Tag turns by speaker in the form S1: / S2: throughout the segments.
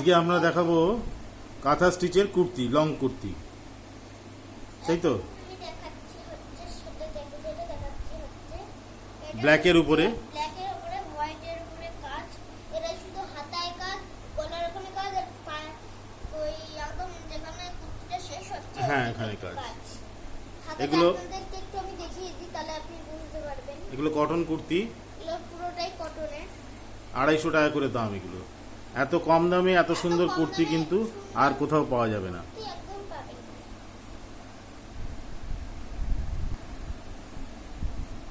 S1: আজকে আমরা দেখাবো কাঁথা স্টিচের কুর্তি লং কুর্তি। তাই তো? ব্ল্যাকের উপরে। হ্যাঁ, এখানে কাজ। এগুলো- এগুলো কটন কুর্তি। আড়াইশো টাকা করে দাম এগুলো। এত কম দামে, এত সুন্দর কুর্তি কিন্তু আর কোথাও পাওয়া যাবে না।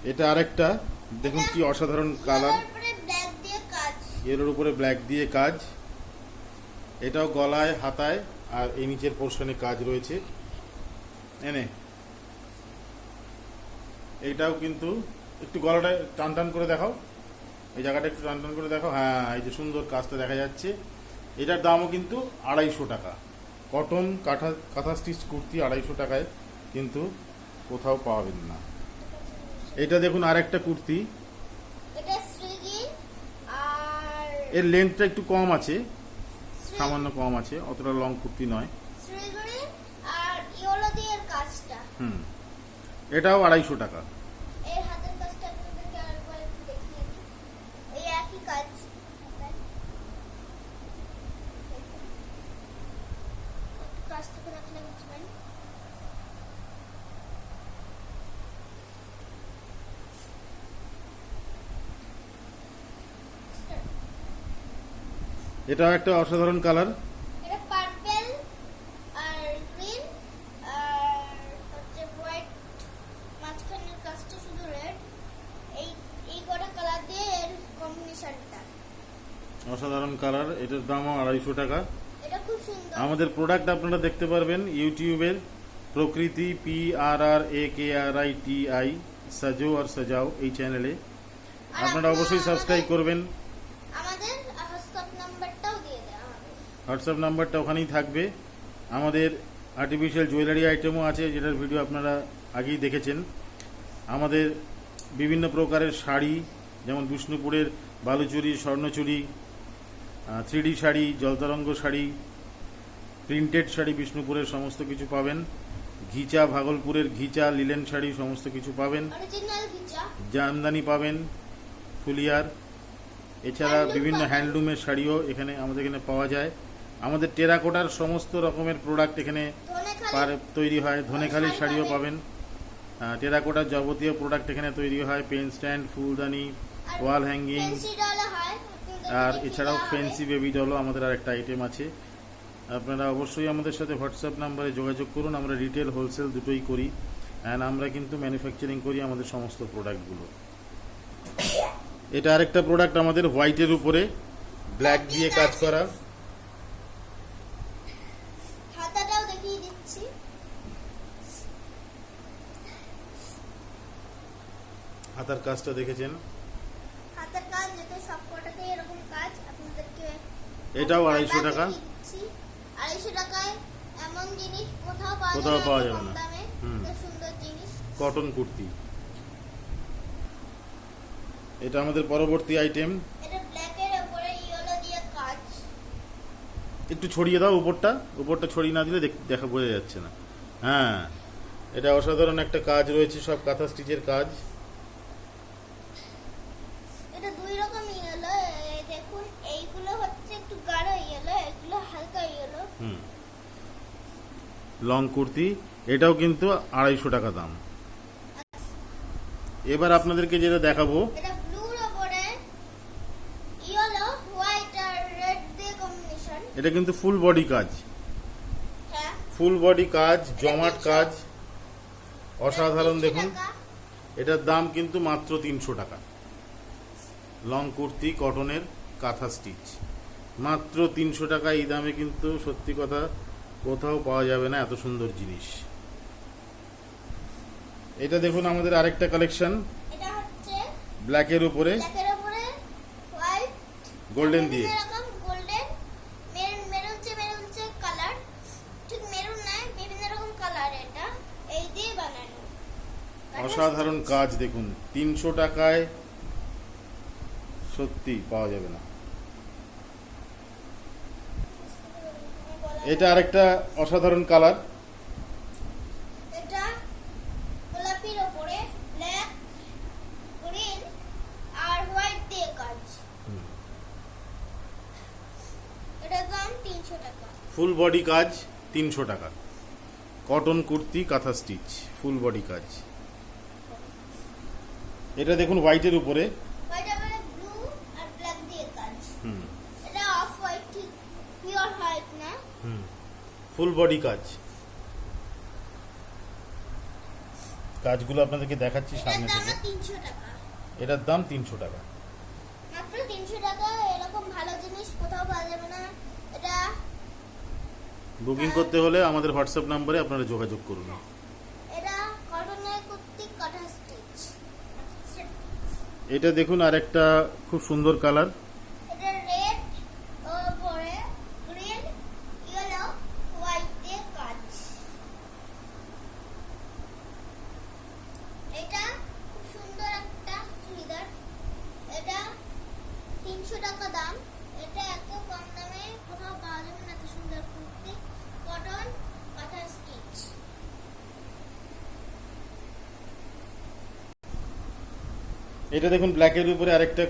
S1: এটা আরেকটা, দেখুন কি অসাধারণ কালার। এর উপরে ব্ল্যাক দিয়ে কাজ। এটাও গলায়, হাতায়, আর এই নিচের পোর্শনে কাজ রয়েছে। এনে এটাও কিন্তু একটু গলাটা টান টান করে দেখাও। এই জায়গাটা একটু টান টান করে দেখো। হ্যাঁ এই যে সুন্দর কাজটা দেখা যাচ্ছে। এটার দামও কিন্তু আড়াইশো টাকা। কটন কাঁথা কাঁথা স্টিচ কুর্তি আড়াইশো টাকায় কিন্তু কোথাও পাবেন না। এটা দেখুন আরেকটা কুর্তি।
S2: এটা শ্রীগির আর
S1: এর লেন্থটা একটু কম আছে। সামান্য কম আছে অতটা লং কুর্তি নয়।
S2: আর
S1: হুম। এটাও আড়াইশো টাকা
S2: এর হাতের কাজটা আপনাদেরকে আরেকবার একটু দেখিয়ে দিই এই একই কাজ কাজ থেকে বুঝবেন
S1: একটা অসাধারণ কালার
S2: এটা পার্পল আর গ্রিন আর হচ্ছে হোয়াইট মাঝখানের কাজটা শুধু রেড এই এই কটা কালার দিয়ে কম্বিনেশনটা
S1: অসাধারণ কালার এটার দামও আড়াইশো টাকা।
S2: এটা
S1: আমাদের প্রোডাক্ট আপনারা দেখতে পারবেন ইউটিউবের Prakriti P R R A K R I T I সাজো আর সাজাও এই চ্যানেলে আপনারা অবশ্যই সাবস্ক্রাইব করবেন।
S2: আমাদের হোয়াটসঅ্যাপ
S1: নাম্বারটা ওখানেই থাকবে। আমাদের আর্টিফিশিয়াল জুয়েলারি আইটেমও আছে যেটার ভিডিও আপনারা আগেই দেখেছেন। আমাদের বিভিন্ন প্রকারের শাড়ি যেমন বিষ্ণুপুরের বালুচুরি স্বর্ণচুরি থ্রি ডি শাড়ি জলতরঙ্গ শাড়ি প্রিন্টেড শাড়ি বিষ্ণুপুরের সমস্ত কিছু পাবেন। ঘিচা ভাগলপুরের ঘিচা লিলেন শাড়ি সমস্ত কিছু পাবেন। জামদানি পাবেন ফুলিয়ার। এছাড়া বিভিন্ন। হ্যান্ডলুমের শাড়িও এখানে আমাদের এখানে পাওয়া যায়। আমাদের টেরাকোটার সমস্ত রকমের প্রোডাক্ট এখানে পার তৈরি হয়। ধনেখালির শাড়িও।
S2: পাবেন।
S1: টেরাকোটার যাবতীয় প্রোডাক্ট এখানে তৈরি হয়। পেন স্ট্যান্ড ফুলদানি ওয়াল হ্যাঙ্গিং আর এছাড়াও। ফ্যান্সি বেবি ডলও আমাদের আর একটা আইটেম আছে। আপনারা অবশ্যই আমাদের সাথে হোয়াটসঅ্যাপ নাম্বারে যোগাযোগ করুন আমরা রিটেল হোলসেল দুটোই করি। অ্যান্ড আমরা কিন্তু ম্যানুফ্যাকচারিং করি আমাদের সমস্ত প্রোডাক্টগুলো এটা আরেকটা প্রোডাক্ট আমাদের হোয়াইটের উপরে ব্ল্যাক দিয়ে কাজ করা। হাতার কাজটা দেখেছেন?
S2: কাজ যেটা সব এরকম কাজ আপনাদেরকে
S1: এটাও আড়াইশো টাকা?
S2: আড়াইশো টাকায় এমন জিনিস কোথাও পাওয়া
S1: কোথাও পাওয়া যাবে না।
S2: সুন্দর জিনিস।
S1: কটন কুর্তি। এটা আমাদের পরবর্তী আইটেম
S2: এটা ব্ল্যাকের উপরে ইয়েলো দিয়ে কাজ।
S1: একটু ছড়িয়ে দাও উপরটা। উপরটা ছড়িয়ে না দিলে দেখ- দেখা বোঝা যাচ্ছে না। হ্যাঁ এটা অসাধারণ একটা কাজ রয়েছে সব কাঁথা স্টিচের কাজ
S2: এটা দুই রকম ইয়েলো দেখুন এইগুলো হচ্ছে একটু গাঢ় ইয়েলো এগুলো হালকা ইয়েলো
S1: হুম লং কুর্তি এটাও কিন্তু আড়াইশো টাকা দাম। এবার আপনাদেরকে যেটা দেখাবো।
S2: এটা
S1: কিন্তু ফুল বডি কাজ।
S2: হ্যাঁ।
S1: ফুল বডি কাজ জমাট কাজ। অসাধারণ দেখুন। এটার দাম কিন্তু মাত্র তিনশো টাকা। লং কুর্তি কটনের কাঁথা স্টিচ মাত্র তিনশো টাকা এই দামে কিন্তু সত্যি কথা কোথাও পাওয়া যাবে না এত সুন্দর জিনিস। এটা দেখুন আমাদের আরেকটা কালেকশন ব্ল্যাকের উপরে। গোল্ডেন দিয়ে। অসাধারণ কাজ দেখুন। তিনশো টাকায় সত্যি পাওয়া যাবে না। এটা আরেকটা অসাধারণ কালার।
S2: এটা গোলাপির ওপরে ব্ল্যাক গ্রিন আর হোয়াইট দিয়ে কাজ। এটার দাম তিনশো টাকা।
S1: ফুল বডি কাজ তিনশো টাকা। কটন কুর্তি কাঁথা স্টিচ ফুল বডি কাজ। এটা দেখুন হোয়াইটের উপরে
S2: হোয়াইট ওপরে ব্লু আর ব্ল্যাক দিয়ে কাজ
S1: হুম
S2: এটা অফ হোয়াইট ঠিক পিওর হোয়াইট না
S1: হুম ফুল বডি কাজ। কাজগুলো আপনাদেরকে দেখাচ্ছি সামনে থেকে। এটার দাম তিনশো টাকা।
S2: মাত্র তিনশো টাকা এরকম ভালো জিনিস কোথাও পাওয়া যাবে না। এটা
S1: বুকিং করতে হলে আমাদের হোয়াটসঅ্যাপ নাম্বারে আপনারা যোগাযোগ করুন।
S2: এটা কটনের কুর্তি কাটা স্টিচ
S1: এটা দেখুন আর একটা খুব সুন্দর কালার
S2: এটা রেড ওপরে গ্রিন ইয়েলো হোয়াইট দিয়ে কাজ এটা খুব সুন্দর একটা চুড়িদার এটা তিনশো টাকা দাম এটা এত কম দামে কোথাও পাওয়া যাবে না এত সুন্দর কুর্তি কটন কাঁথা স্টিচ
S1: এটা দেখুন ব্ল্যাকের উপরে আরেকটা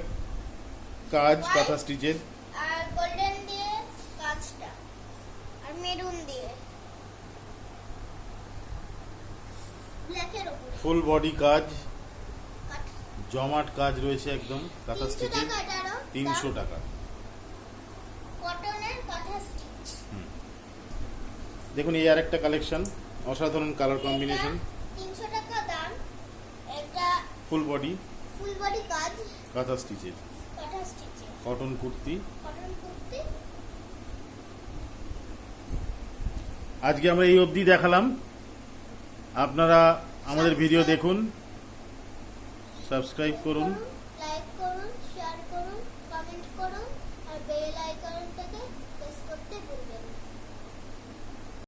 S1: কাজ কাঁথা স্টিচের।
S2: আর গোল্ডেন দিয়ে কাজটা আর মেরুন দিয়ে। ব্ল্যাকের উপর।
S1: ফুল বডি কাজ জমাট কাজ রয়েছে একদম কাঁথা স্টিচের। তিনশো টাকা। দেখুন এই আরেকটা কালেকশন অসাধারণ কালার কম্বিনেশন
S2: তিনশো টাকা দাম এটা
S1: ফুল বডি
S2: ফুল বডি কাজ।
S1: কাঁথা স্টিচের।
S2: কাঁথা স্টিচের।
S1: কটন কুর্তি।
S2: কটন কুর্তি।
S1: আজকে আমরা এই অবধি দেখালাম। আপনারা আমাদের ভিডিও দেখুন। সাবস্ক্রাইব করুন
S2: করুন।